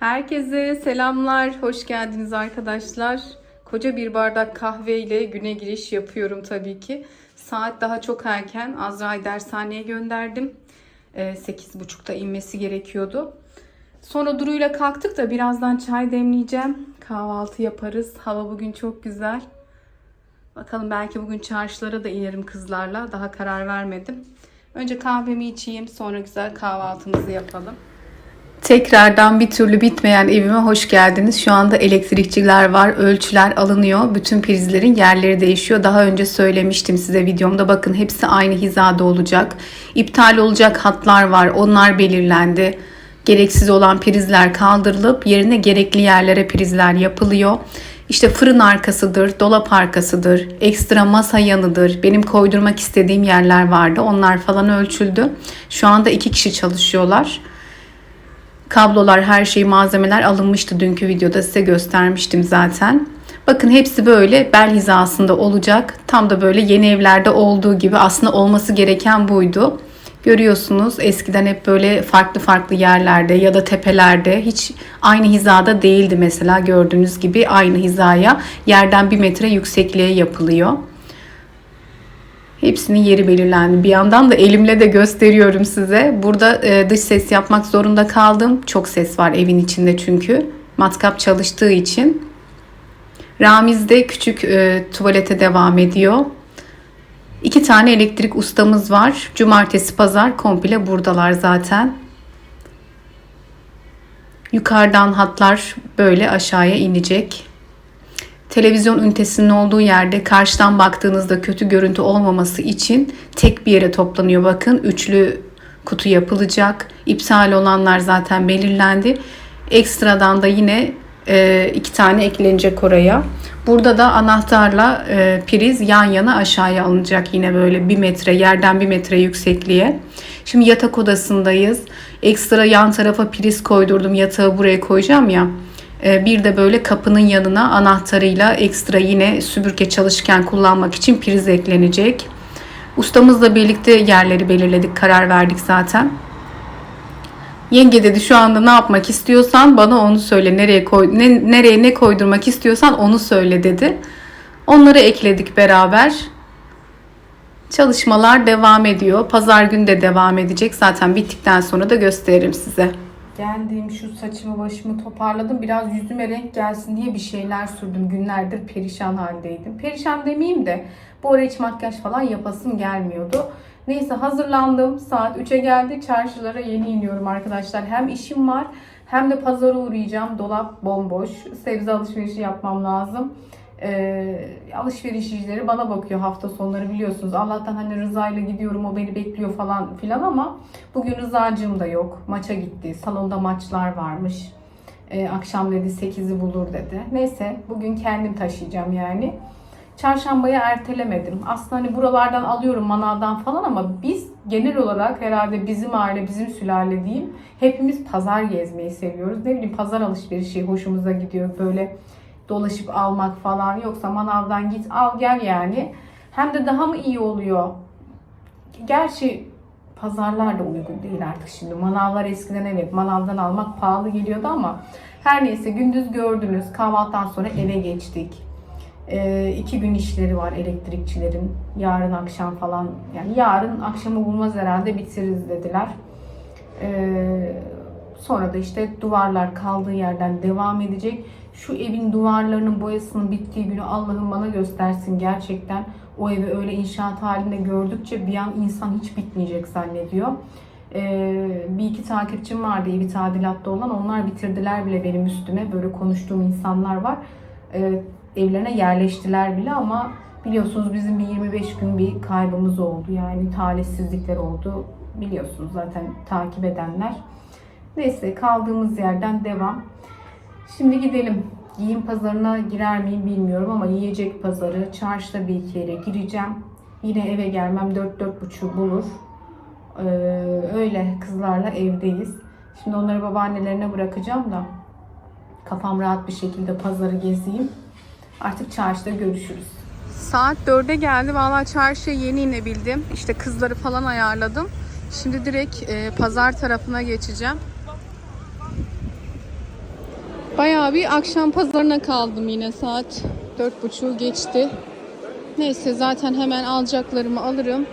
Herkese selamlar, hoş geldiniz arkadaşlar. Koca bir bardak kahve ile güne giriş yapıyorum tabii ki. Saat daha çok erken. Azra'yı dershaneye gönderdim. Ee, 8.30'da inmesi gerekiyordu. Sonra Duru'yla kalktık da birazdan çay demleyeceğim. Kahvaltı yaparız. Hava bugün çok güzel. Bakalım belki bugün çarşılara da inerim kızlarla. Daha karar vermedim. Önce kahvemi içeyim, sonra güzel kahvaltımızı yapalım. Tekrardan bir türlü bitmeyen evime hoş geldiniz. Şu anda elektrikçiler var, ölçüler alınıyor. Bütün prizlerin yerleri değişiyor. Daha önce söylemiştim size videomda. Bakın hepsi aynı hizada olacak. İptal olacak hatlar var. Onlar belirlendi. Gereksiz olan prizler kaldırılıp yerine gerekli yerlere prizler yapılıyor. İşte fırın arkasıdır, dolap arkasıdır, ekstra masa yanıdır. Benim koydurmak istediğim yerler vardı. Onlar falan ölçüldü. Şu anda iki kişi çalışıyorlar. Kablolar, her şey, malzemeler alınmıştı dünkü videoda size göstermiştim zaten. Bakın hepsi böyle bel hizasında olacak. Tam da böyle yeni evlerde olduğu gibi aslında olması gereken buydu. Görüyorsunuz eskiden hep böyle farklı farklı yerlerde ya da tepelerde hiç aynı hizada değildi mesela gördüğünüz gibi aynı hizaya yerden bir metre yüksekliğe yapılıyor. Hepsinin yeri belirlendi. Bir yandan da elimle de gösteriyorum size. Burada e, dış ses yapmak zorunda kaldım. Çok ses var evin içinde çünkü. Matkap çalıştığı için. Ramiz de küçük e, tuvalete devam ediyor. İki tane elektrik ustamız var. Cumartesi, pazar komple buradalar zaten. Yukarıdan hatlar böyle aşağıya inecek. Televizyon ünitesinin olduğu yerde karşıdan baktığınızda kötü görüntü olmaması için tek bir yere toplanıyor. Bakın üçlü kutu yapılacak. İptal olanlar zaten belirlendi. Ekstradan da yine e, iki tane eklenecek oraya. Burada da anahtarla e, priz yan yana aşağıya alınacak yine böyle bir metre yerden bir metre yüksekliğe. Şimdi yatak odasındayız. Ekstra yan tarafa priz koydurdum. Yatağı buraya koyacağım ya. E, bir de böyle kapının yanına anahtarıyla ekstra yine süpürge çalışırken kullanmak için priz eklenecek. Ustamızla birlikte yerleri belirledik, karar verdik zaten. Yenge dedi şu anda ne yapmak istiyorsan bana onu söyle. Nereye koy ne, nereye ne koydurmak istiyorsan onu söyle dedi. Onları ekledik beraber. Çalışmalar devam ediyor. Pazar günü de devam edecek. Zaten bittikten sonra da gösteririm size. Geldim şu saçımı başımı toparladım. Biraz yüzüme renk gelsin diye bir şeyler sürdüm. Günlerdir perişan haldeydim. Perişan demeyeyim de bu ara hiç makyaj falan yapasım gelmiyordu. Neyse hazırlandım. Saat 3'e geldi. Çarşılara yeni iniyorum arkadaşlar. Hem işim var hem de pazara uğrayacağım. Dolap bomboş. Sebze alışverişi yapmam lazım. Ee, alışveriş işleri bana bakıyor hafta sonları biliyorsunuz. Allah'tan hani Rıza ile gidiyorum o beni bekliyor falan filan ama bugün Rıza'cığım da yok. Maça gitti. Salonda maçlar varmış. Ee, akşam dedi 8'i bulur dedi. Neyse bugün kendim taşıyacağım yani. Çarşambaya ertelemedim. Aslında hani buralardan alıyorum manavdan falan ama biz genel olarak herhalde bizim aile, bizim sülale diyeyim. Hepimiz pazar gezmeyi seviyoruz. Ne bileyim pazar alışverişi hoşumuza gidiyor. Böyle dolaşıp almak falan. Yoksa manavdan git al gel yani. Hem de daha mı iyi oluyor? Gerçi pazarlar da uygun değil artık şimdi. Manavlar eskiden evet manavdan almak pahalı geliyordu ama her neyse gündüz gördünüz. Kahvaltıdan sonra eve geçtik. Ee, iki gün işleri var elektrikçilerin. Yarın akşam falan yani yarın akşamı bulmaz herhalde bitiririz dediler. Ee, sonra da işte duvarlar kaldığı yerden devam edecek. Şu evin duvarlarının boyasının bittiği günü Allah'ım bana göstersin gerçekten. O evi öyle inşaat halinde gördükçe bir an insan hiç bitmeyecek zannediyor. Ee, bir iki takipçim vardı evi tadilatta olan. Onlar bitirdiler bile benim üstüme. Böyle konuştuğum insanlar var. Ee, evlerine yerleştiler bile ama biliyorsunuz bizim bir 25 gün bir kaybımız oldu. Yani talihsizlikler oldu. Biliyorsunuz zaten takip edenler. Neyse kaldığımız yerden devam. Şimdi gidelim. Giyim pazarına girer miyim bilmiyorum ama yiyecek pazarı, çarşıda bir iki yere gireceğim. Yine eve gelmem 4-4.30 bulur. Ee, öyle kızlarla evdeyiz. Şimdi onları babaannelerine bırakacağım da kafam rahat bir şekilde pazarı gezeyim. Artık çarşıda görüşürüz. Saat 4'e geldi. Valla çarşıya yeni inebildim. İşte kızları falan ayarladım. Şimdi direkt e, pazar tarafına geçeceğim. Bayağı bir akşam pazarına kaldım yine saat dört buçuğu geçti. Neyse zaten hemen alacaklarımı alırım.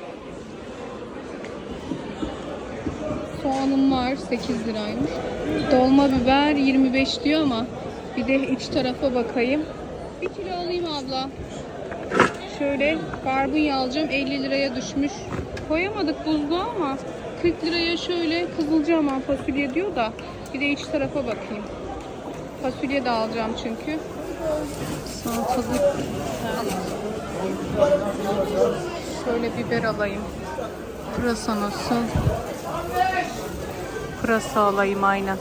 Soğanım var 8 liraymış. Dolma biber 25 diyor ama bir de iç tarafa bakayım. Bir kilo alayım abla. Şöyle barbunya alacağım 50 liraya düşmüş. Koyamadık buzluğa ama 40 liraya şöyle kızılcahamam fasulye diyor da bir de iç tarafa bakayım. Fasulye de alacağım çünkü. Salatalık. Şöyle biber alayım. Pırasa nasıl? Pırasa alayım aynen.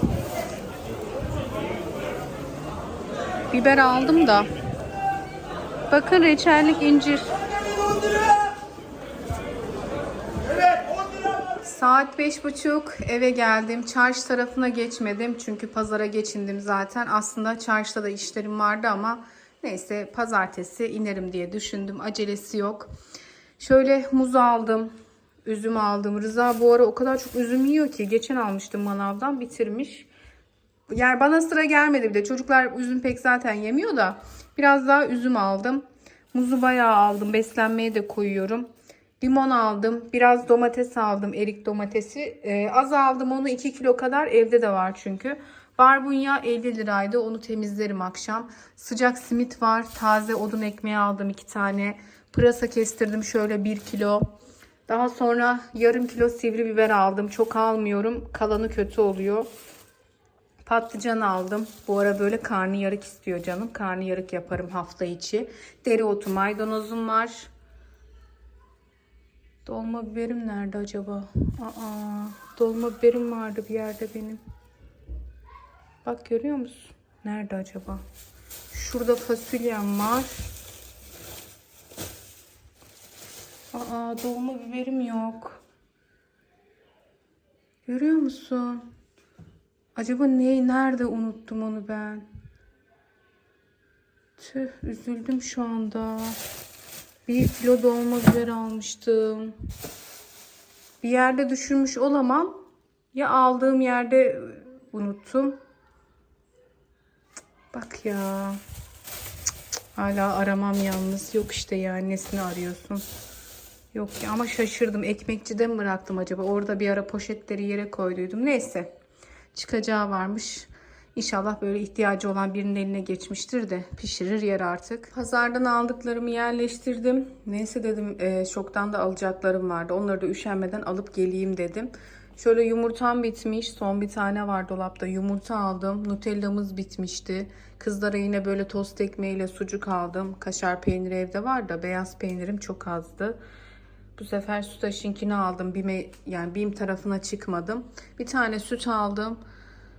Biber aldım da. Bakın reçellik incir. Saat beş buçuk eve geldim. Çarşı tarafına geçmedim. Çünkü pazara geçindim zaten. Aslında çarşıda da işlerim vardı ama neyse pazartesi inerim diye düşündüm. Acelesi yok. Şöyle muz aldım. Üzüm aldım. Rıza bu ara o kadar çok üzüm yiyor ki. Geçen almıştım manavdan bitirmiş. Yani bana sıra gelmedi bir de. Çocuklar üzüm pek zaten yemiyor da. Biraz daha üzüm aldım. Muzu bayağı aldım. Beslenmeye de koyuyorum. Limon aldım. Biraz domates aldım. Erik domatesi. Ee, az aldım onu 2 kilo kadar. Evde de var çünkü. Barbunya 50 liraydı. Onu temizlerim akşam. Sıcak simit var. Taze odun ekmeği aldım 2 tane. Pırasa kestirdim şöyle 1 kilo. Daha sonra yarım kilo sivri biber aldım. Çok almıyorum. Kalanı kötü oluyor. Patlıcan aldım. Bu ara böyle karnıyarık istiyor canım. Karnıyarık yaparım hafta içi. Dereotu, maydanozum var. Dolma biberim nerede acaba? Aa, dolma biberim vardı bir yerde benim. Bak görüyor musun? Nerede acaba? Şurada fasulyem var. Aa, dolma biberim yok. Görüyor musun? Acaba ne, nerede unuttum onu ben? Tüh, üzüldüm şu anda. Bir kilo dolma biber almıştım. Bir yerde düşürmüş olamam. Ya aldığım yerde unuttum. Bak ya. Hala aramam yalnız. Yok işte ya annesini arıyorsun. Yok ya ama şaşırdım. Ekmekçide mi bıraktım acaba? Orada bir ara poşetleri yere koyduydum. Neyse. Çıkacağı varmış. İnşallah böyle ihtiyacı olan birinin eline geçmiştir de pişirir yer artık. Pazardan aldıklarımı yerleştirdim. Neyse dedim e, şoktan da alacaklarım vardı. Onları da üşenmeden alıp geleyim dedim. Şöyle yumurtam bitmiş. Son bir tane var dolapta. Yumurta aldım. Nutellamız bitmişti. Kızlara yine böyle tost ekmeğiyle sucuk aldım. Kaşar peyniri evde var da beyaz peynirim çok azdı. Bu sefer sütaşınkini aldım. Bime, yani BİM tarafına çıkmadım. Bir tane süt aldım.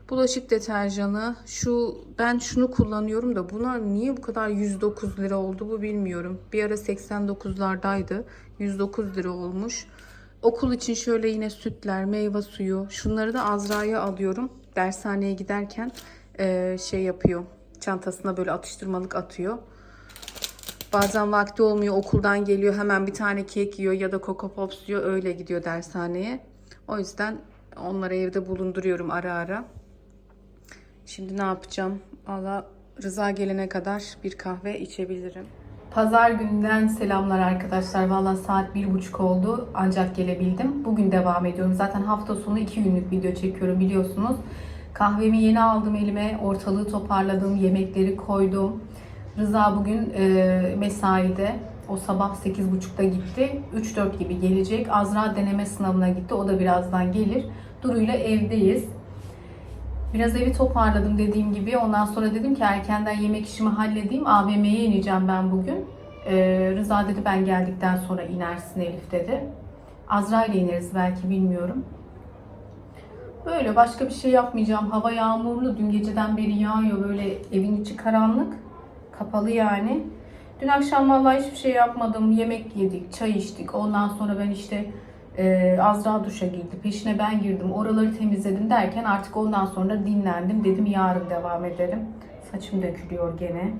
Bulaşık deterjanı. Şu ben şunu kullanıyorum da buna niye bu kadar 109 lira oldu bu bilmiyorum. Bir ara 89'lardaydı. 109 lira olmuş. Okul için şöyle yine sütler, meyve suyu. Şunları da Azra'ya alıyorum. Dershaneye giderken eee, şey yapıyor. Çantasına böyle atıştırmalık atıyor. Bazen vakti olmuyor okuldan geliyor hemen bir tane kek yiyor ya da Coco Pops yiyor öyle gidiyor dershaneye. O yüzden onları evde bulunduruyorum ara ara. Şimdi ne yapacağım? Valla Rıza gelene kadar bir kahve içebilirim. Pazar gününden selamlar arkadaşlar. Valla saat bir buçuk oldu ancak gelebildim. Bugün devam ediyorum. Zaten hafta sonu iki günlük video çekiyorum biliyorsunuz. Kahvemi yeni aldım elime. Ortalığı toparladım. Yemekleri koydum. Rıza bugün e, mesaide. O sabah 8.30'da gitti. 3-4 gibi gelecek. Azra deneme sınavına gitti. O da birazdan gelir. Duru'yla evdeyiz. Biraz evi toparladım dediğim gibi. Ondan sonra dedim ki erkenden yemek işimi halledeyim. AVM'ye ineceğim ben bugün. Ee, Rıza dedi ben geldikten sonra inersin Elif dedi. Azra ile ineriz belki bilmiyorum. Böyle başka bir şey yapmayacağım. Hava yağmurlu. Dün geceden beri yağıyor. Böyle evin içi karanlık. Kapalı yani. Dün akşam vallahi hiçbir şey yapmadım. Yemek yedik, çay içtik. Ondan sonra ben işte e, Azra duşa girdi. Peşine ben girdim. Oraları temizledim derken artık ondan sonra dinlendim. Dedim yarın devam ederim. Saçım dökülüyor gene.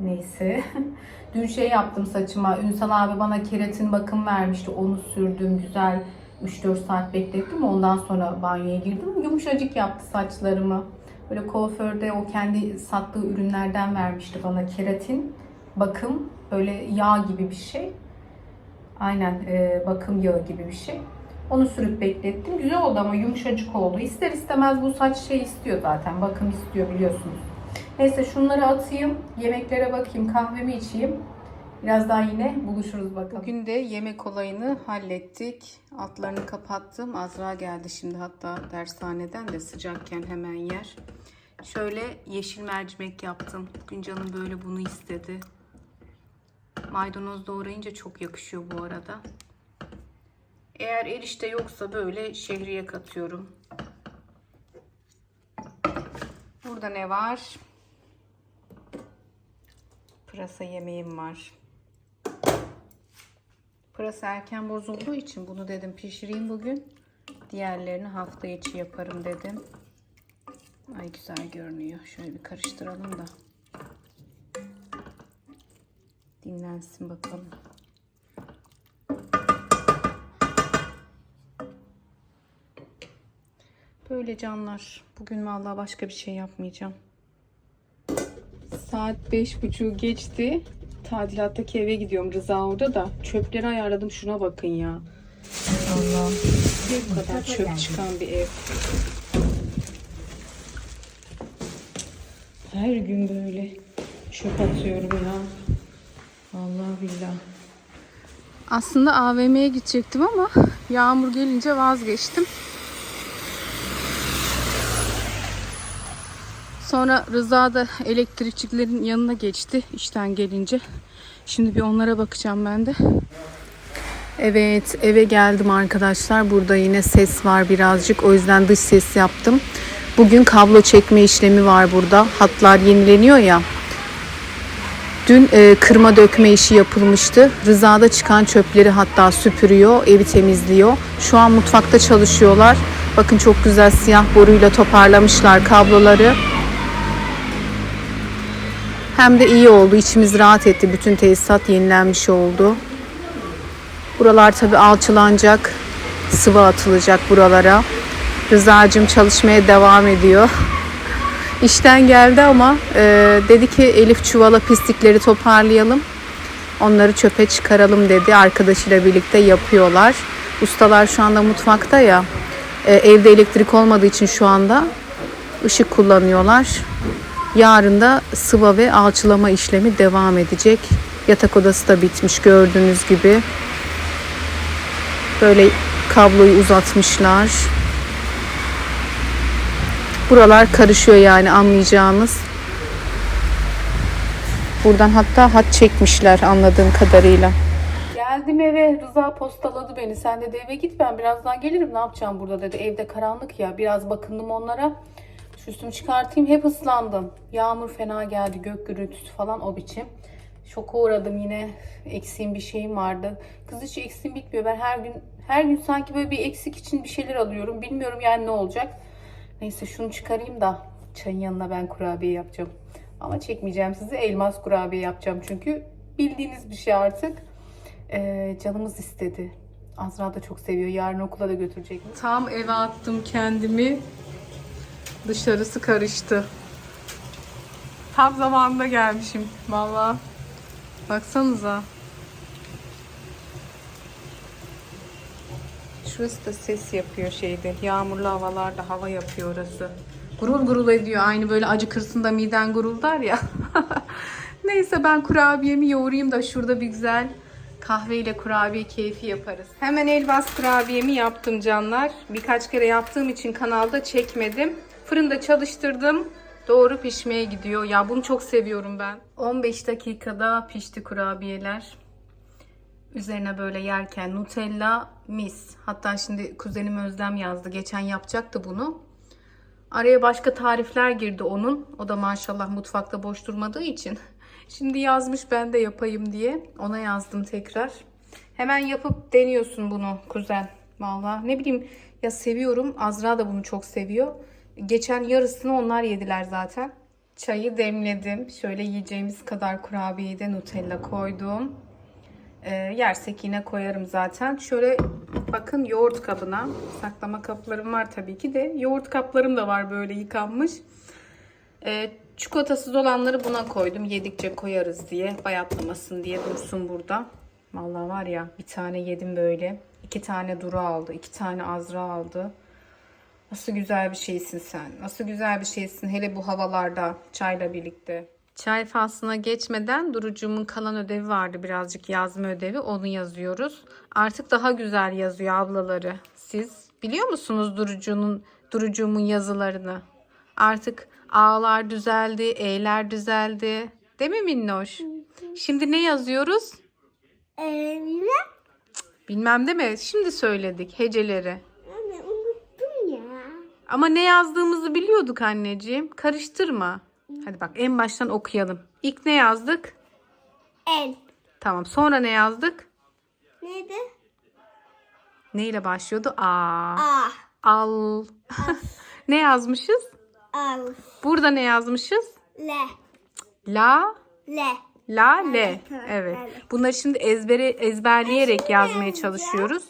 Neyse. Dün şey yaptım saçıma. Ünsal abi bana keratin bakım vermişti. Onu sürdüm. Güzel 3-4 saat beklettim. Ondan sonra banyoya girdim. Yumuşacık yaptı saçlarımı. Böyle kuaförde o kendi sattığı ürünlerden vermişti bana keratin, bakım, böyle yağ gibi bir şey. Aynen e, bakım yağı gibi bir şey. Onu sürüp beklettim. Güzel oldu ama yumuşacık oldu. İster istemez bu saç şey istiyor zaten. Bakım istiyor biliyorsunuz. Neyse şunları atayım. Yemeklere bakayım. Kahvemi içeyim. Biraz daha yine buluşuruz bakalım. Bugün de yemek olayını hallettik. Altlarını kapattım. Azra geldi şimdi hatta dershaneden de sıcakken hemen yer. Şöyle yeşil mercimek yaptım. Bugün canım böyle bunu istedi. Maydanoz doğrayınca çok yakışıyor bu arada. Eğer erişte yoksa böyle şehriye katıyorum. Burada ne var? Pırasa yemeğim var. Pırasa erken bozulduğu için bunu dedim pişireyim bugün. Diğerlerini hafta içi yaparım dedim. Ay güzel görünüyor. Şöyle bir karıştıralım da. Dinlensin bakalım. Böyle canlar. Bugün vallahi başka bir şey yapmayacağım. Saat beş buçuğu geçti. Tadilattaki eve gidiyorum. Rıza orada da. Çöpleri ayarladım. Şuna bakın ya. Allah. Bu kadar çöp çıkan bir ev. Her gün böyle çöp atıyorum ya. Allah billah. Aslında AVM'ye gidecektim ama yağmur gelince vazgeçtim. Sonra Rıza da elektrikçilerin yanına geçti işten gelince. Şimdi bir onlara bakacağım ben de. Evet eve geldim arkadaşlar. Burada yine ses var birazcık. O yüzden dış ses yaptım. Bugün kablo çekme işlemi var burada. Hatlar yenileniyor ya. Dün e, kırma dökme işi yapılmıştı. Rıza'da çıkan çöpleri hatta süpürüyor, evi temizliyor. Şu an mutfakta çalışıyorlar. Bakın çok güzel siyah boruyla toparlamışlar kabloları. Hem de iyi oldu. içimiz rahat etti. Bütün tesisat yenilenmiş oldu. Buralar tabi alçılanacak. Sıvı atılacak buralara. Rıza'cığım çalışmaya devam ediyor. İşten geldi ama e, dedi ki Elif çuvala pislikleri toparlayalım. Onları çöpe çıkaralım dedi. Arkadaşıyla birlikte yapıyorlar. Ustalar şu anda mutfakta ya. E, evde elektrik olmadığı için şu anda ışık kullanıyorlar. Yarın da sıva ve alçılama işlemi devam edecek. Yatak odası da bitmiş gördüğünüz gibi. Böyle kabloyu uzatmışlar. Buralar karışıyor yani anlayacağınız. Buradan hatta hat çekmişler anladığım kadarıyla. Geldim eve. Rıza postaladı beni. Sen de eve git ben birazdan gelirim. Ne yapacağım burada dedi. Evde karanlık ya. Biraz bakındım onlara. Şu çıkartayım. Hep ıslandım. Yağmur fena geldi. Gök gürültüsü falan o biçim. Şoka uğradım yine. Eksiğim bir şeyim vardı. Kız hiç eksiğim bitmiyor. Ben her gün her gün sanki böyle bir eksik için bir şeyler alıyorum. Bilmiyorum yani ne olacak. Neyse şunu çıkarayım da çayın yanına ben kurabiye yapacağım. Ama çekmeyeceğim sizi. Elmas kurabiye yapacağım çünkü bildiğiniz bir şey artık. Ee, canımız istedi. Azra da çok seviyor. Yarın okula da götürecek. Tam eve attım kendimi. Dışarısı karıştı. Tam zamanında gelmişim. Vallahi. Baksanıza. Şurası da ses yapıyor şeyde. Yağmurlu havalarda hava yapıyor orası. Gurul gurul ediyor. Aynı böyle acıkırsın da miden guruldar ya. Neyse ben kurabiyemi yoğurayım da şurada bir güzel kahve ile kurabiye keyfi yaparız. Hemen elbas kurabiyemi yaptım canlar. Birkaç kere yaptığım için kanalda çekmedim. Fırında çalıştırdım. Doğru pişmeye gidiyor. Ya bunu çok seviyorum ben. 15 dakikada pişti kurabiyeler. Üzerine böyle yerken Nutella mis. Hatta şimdi kuzenim Özlem yazdı. Geçen yapacaktı bunu. Araya başka tarifler girdi onun. O da maşallah mutfakta boş durmadığı için. Şimdi yazmış ben de yapayım diye. Ona yazdım tekrar. Hemen yapıp deniyorsun bunu kuzen. Vallahi ne bileyim ya seviyorum. Azra da bunu çok seviyor. Geçen yarısını onlar yediler zaten. Çayı demledim. Şöyle yiyeceğimiz kadar kurabiyeyi de Nutella koydum. E, yersek yine koyarım zaten. Şöyle bakın yoğurt kabına. Saklama kaplarım var tabii ki de. Yoğurt kaplarım da var böyle yıkanmış. Ee, çikolatasız olanları buna koydum. Yedikçe koyarız diye. Bayatlamasın diye dursun burada. Vallahi var ya bir tane yedim böyle. iki tane Duru aldı. iki tane Azra aldı. Nasıl güzel bir şeysin sen. Nasıl güzel bir şeysin. Hele bu havalarda çayla birlikte. Çay faslına geçmeden Durucuğumun kalan ödevi vardı. Birazcık yazma ödevi. Onu yazıyoruz. Artık daha güzel yazıyor ablaları. Siz biliyor musunuz Durucuğumun, Durucuğumun yazılarını? Artık A'lar düzeldi, E'ler düzeldi. Değil mi Minnoş? Şimdi ne yazıyoruz? Ee, bilmem. Bilmem mi? Şimdi söyledik heceleri. Anne unuttum ya. Ama ne yazdığımızı biliyorduk anneciğim. Karıştırma. Hadi bak en baştan okuyalım. İlk ne yazdık? El. Tamam. Sonra ne yazdık? Neydi? Ne ile başlıyordu? A. Ah. Al. ne yazmışız? Al. Burada ne yazmışız? Le. La. Le. La. Le. Evet. Bunları şimdi ezbere ezberleyerek yazmaya çalışıyoruz.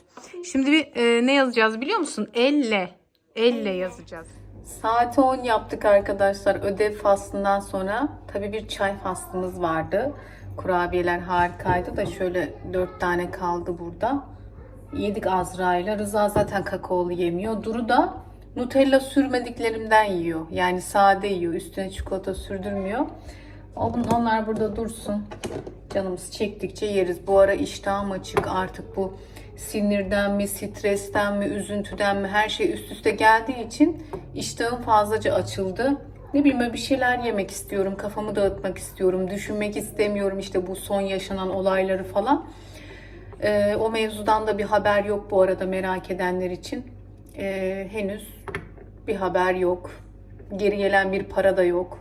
Şimdi bir, e, ne yazacağız biliyor musun? Elle. Elle yazacağız. Saati 10 yaptık arkadaşlar ödev faslından sonra. Tabii bir çay faslımız vardı. Kurabiyeler harikaydı da şöyle 4 tane kaldı burada. Yedik Azra ile. Rıza zaten kakaolu yemiyor. Duru da Nutella sürmediklerimden yiyor. Yani sade yiyor. Üstüne çikolata sürdürmüyor. On- Onlar burada dursun. Canımız çektikçe yeriz. Bu ara iştahım açık. Artık bu sinirden mi, stresten mi, üzüntüden mi her şey üst üste geldiği için iştahım fazlaca açıldı. Ne bileyim bir şeyler yemek istiyorum. Kafamı dağıtmak istiyorum. Düşünmek istemiyorum işte bu son yaşanan olayları falan. Ee, o mevzudan da bir haber yok bu arada merak edenler için. Ee, henüz bir haber yok. Geri gelen bir para da yok.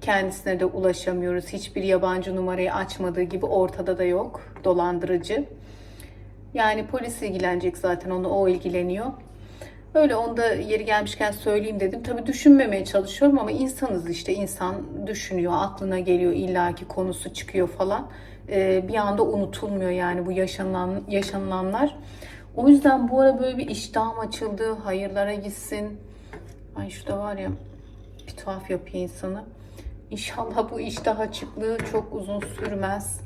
Kendisine de ulaşamıyoruz. Hiçbir yabancı numarayı açmadığı gibi ortada da yok. Dolandırıcı. Yani polis ilgilenecek zaten onu o ilgileniyor. Öyle onu da yeri gelmişken söyleyeyim dedim. Tabii düşünmemeye çalışıyorum ama insanız işte. insan düşünüyor, aklına geliyor illaki konusu çıkıyor falan. Ee, bir anda unutulmuyor yani bu yaşanan yaşanılanlar. O yüzden bu ara böyle bir iştahım açıldı. Hayırlara gitsin. Ay şurada var ya bir tuhaf yapıyor insanı. İnşallah bu iştah açıklığı çok uzun sürmez.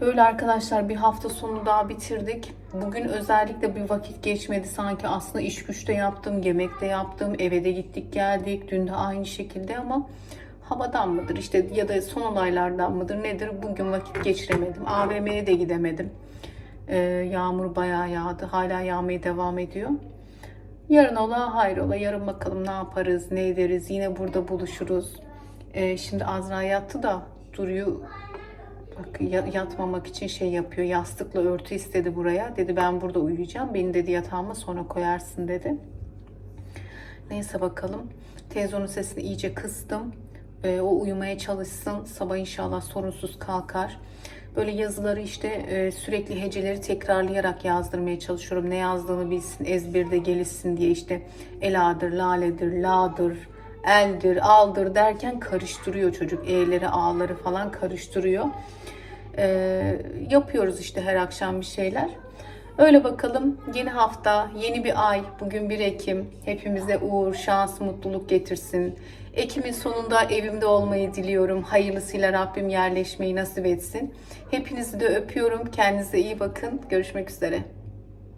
Böyle arkadaşlar bir hafta sonu daha bitirdik. Bugün özellikle bir vakit geçmedi sanki aslında iş güçte yaptım, yemekte yaptım, eve de gittik geldik. Dün de aynı şekilde ama havadan mıdır işte ya da son olaylardan mıdır nedir bugün vakit geçiremedim. AVM'ye de gidemedim. Ee, yağmur bayağı yağdı. Hala yağmaya devam ediyor. Yarın ola hayrola. Yarın bakalım ne yaparız, ne ederiz. Yine burada buluşuruz. Ee, şimdi Azra yattı da Duru'yu bak ya- yatmamak için şey yapıyor. Yastıkla örtü istedi buraya. Dedi ben burada uyuyacağım. Beni dedi yatağıma sonra koyarsın dedi. Neyse bakalım. Televizyonun sesini iyice kıstım. Ee, o uyumaya çalışsın. Sabah inşallah sorunsuz kalkar. Böyle yazıları işte e, sürekli heceleri tekrarlayarak yazdırmaya çalışıyorum. Ne yazdığını bilsin, ezberde gelişsin diye işte eladır, laledir, la'dır, eldir, aldır derken karıştırıyor çocuk. E'leri, A'ları falan karıştırıyor. Ee, yapıyoruz işte her akşam bir şeyler. Öyle bakalım yeni hafta, yeni bir ay, bugün 1 Ekim. Hepimize uğur, şans, mutluluk getirsin. Ekim'in sonunda evimde olmayı diliyorum. Hayırlısıyla Rabbim yerleşmeyi nasip etsin. Hepinizi de öpüyorum. Kendinize iyi bakın. Görüşmek üzere.